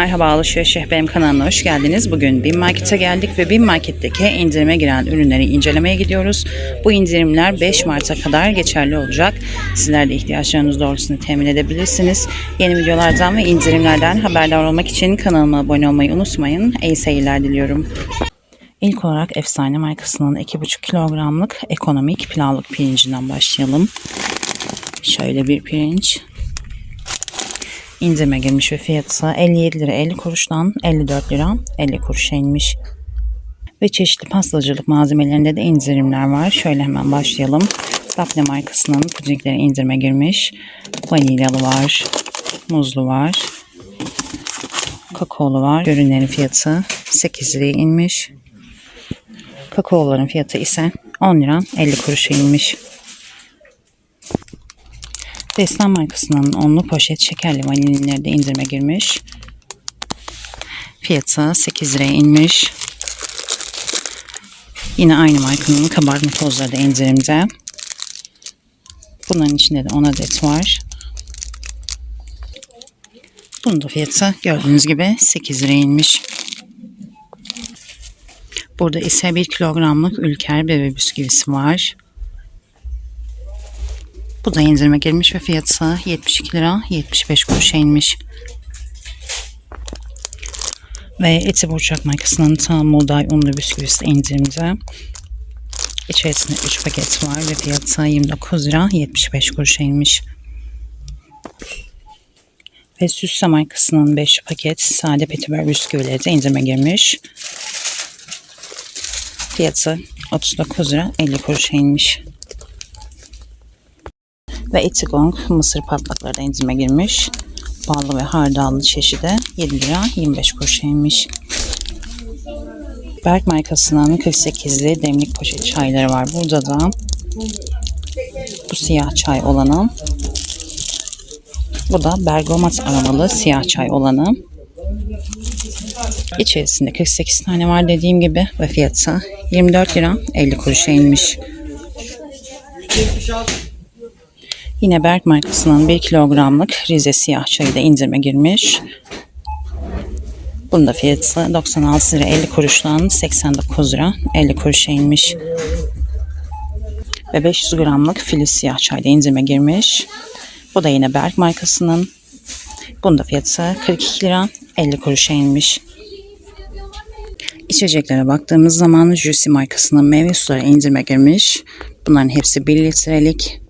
Merhaba Alışveriş benim kanalına hoş geldiniz. Bugün Bin Market'e geldik ve Bin Market'teki indirime giren ürünleri incelemeye gidiyoruz. Bu indirimler 5 Mart'a kadar geçerli olacak. Sizler de ihtiyaçlarınız doğrultusunda temin edebilirsiniz. Yeni videolardan ve indirimlerden haberdar olmak için kanalıma abone olmayı unutmayın. İyi seyirler diliyorum. İlk olarak Efsane markasının 2,5 kilogramlık ekonomik pilavlık pirincinden başlayalım. Şöyle bir pirinç. İndirime girmiş ve fiyatı 57 lira 50 kuruştan 54 lira 50 kuruşa inmiş. Ve çeşitli pastacılık malzemelerinde de indirimler var. Şöyle hemen başlayalım. Daphne markasının pudingleri indirime girmiş. Vanilyalı var. Muzlu var. Kakaolu var. Ürünlerin fiyatı 8 liraya inmiş. Kakaoların fiyatı ise 10 lira 50 kuruşa inmiş. Destan markasının onlu poşet şekerli vanilyaları da indirime girmiş. Fiyatı 8 liraya inmiş. Yine aynı markanın kabartma tozları da indirimde. Bunların içinde de 10 adet var. Bunun da fiyatı gördüğünüz gibi 8 liraya inmiş. Burada ise 1 kilogramlık ülker bebe bisküvisi var. Bu da indirime girmiş ve fiyatı 72 lira 75 kuruşa inmiş. Ve Eti Burçak markasının tam buğday unlu bisküvisi de indirimde. İçerisinde 3 paket var ve fiyatı 29 lira 75 kuruşa inmiş. Ve Süsse markasının 5 paket sade petibör bisküvileri de indirime girmiş. Fiyatı 39 lira 50 kuruşa inmiş. Ve Etigong mısır patlakları da indirime girmiş. Ballı ve hardallı çeşidi 7 lira 25 kuruşa inmiş. Berk markasının 48'li demlik poşet çayları var. Burada da bu siyah çay olanı. Bu da bergamat aromalı siyah çay olanı. İçerisinde 48 tane var dediğim gibi ve fiyatı 24 lira 50 kuruşa inmiş. Yine Berk markasının 1 kilogramlık Rize siyah çayı da indirime girmiş. Bunun da fiyatı 96 lira 50 kuruştan 89 lira 50 kuruşa inmiş. Ve 500 gramlık Filiz siyah çay da indirime girmiş. Bu da yine Berk markasının. Bunun da fiyatı 42 lira 50 kuruşa inmiş. İçeceklere baktığımız zaman Juicy markasının meyve suları indirime girmiş. Bunların hepsi 1 litrelik.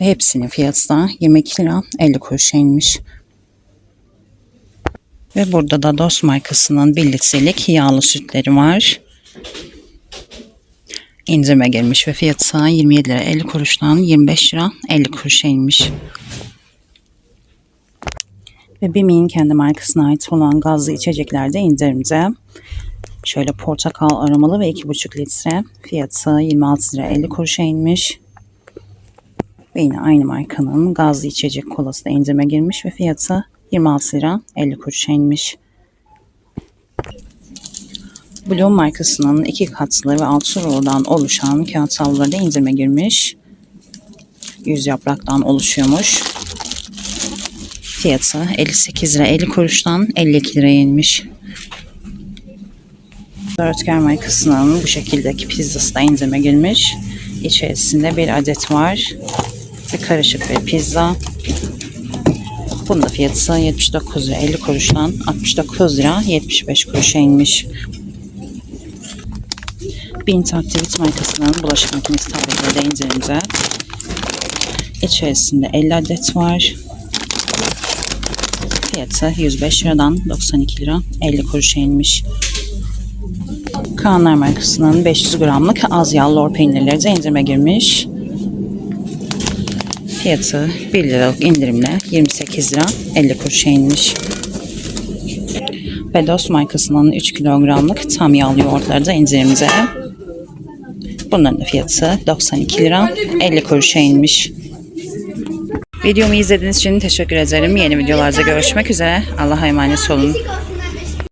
Ve hepsinin fiyatı da 22 lira 50 kuruşa inmiş. Ve burada da Dost markasının 1 litrelik yağlı sütleri var. İndirime girmiş ve fiyatı 27 lira 50 kuruştan 25 lira 50 kuruşa inmiş. Ve Bimi'nin kendi markasına ait olan gazlı içecekler de indirimde. Şöyle portakal aromalı ve 2,5 litre. Fiyatı 26 lira 50 kuruşa inmiş. Ve yine aynı markanın gazlı içecek kolası da indirime girmiş ve fiyatı 26 lira 50 kuruşa inmiş. Bloom markasının iki katlı ve altı roldan oluşan kağıt havluları da indirime girmiş. 100 yapraktan oluşuyormuş. Fiyatı 58 lira 50 kuruştan 52 liraya inmiş. Dörtger markasının bu şekildeki pizzası da indirime girmiş. İçerisinde bir adet var. Bir karışık bir pizza. Bunun da fiyatı 79 lira 50 kuruştan 69 lira 75 kuruşa inmiş. Bint Activit markasının bulaşık makinesi tabletleri de indirimde. İçerisinde 50 adet var. Fiyatı 105 liradan 92 lira 50 kuruşa inmiş. Kaanlar markasının 500 gramlık az yağlı lor peynirleri de indirime girmiş. Fiyatı 1 liralık indirimle 28 lira 50 kuruşa inmiş. Ve Dost markasının 3 kilogramlık tam yağlı yoğurtları da indirimde. Bunların da fiyatı 92 lira 50 kuruşa inmiş. Videomu izlediğiniz için teşekkür ederim. Yeni videolarda görüşmek üzere. Allah'a emanet olun.